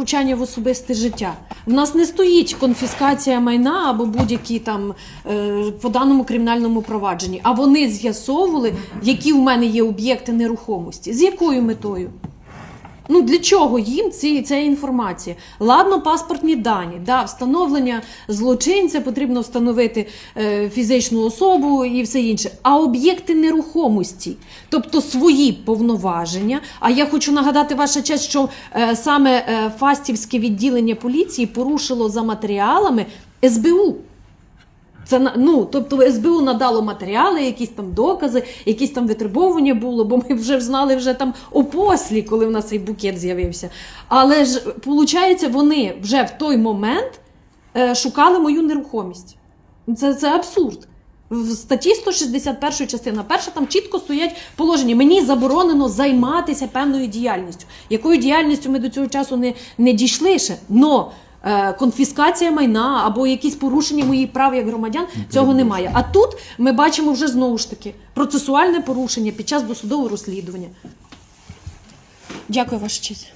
втручання в особисте життя. В нас не стоїть конфіскація майна або будь-які там е, по даному кримінальному провадженні. А вони з'ясовували, які в мене є об'єкти нерухомості. З якою метою? Ну для чого їм ці, ця інформація? Ладно, паспортні дані, да, встановлення злочинця потрібно встановити е, фізичну особу і все інше. А об'єкти нерухомості, тобто свої повноваження. А я хочу нагадати ваша честь, що е, саме е, Фастівське відділення поліції порушило за матеріалами СБУ. Це ну, тобто СБУ надало матеріали, якісь там докази, якісь там витребовування було, бо ми вже знали вже там опослі, коли в нас цей букет з'явився. Але ж виходить, вони вже в той момент е, шукали мою нерухомість. Це, це абсурд. В статті 161 частина перша там чітко стоять положення. Мені заборонено займатися певною діяльністю. Якою діяльністю ми до цього часу не, не дійшли ще. Но конфіскація майна або якісь порушення моїх прав як громадян цього немає. А тут ми бачимо вже знову ж таки процесуальне порушення під час досудового розслідування. Дякую, ваша честь.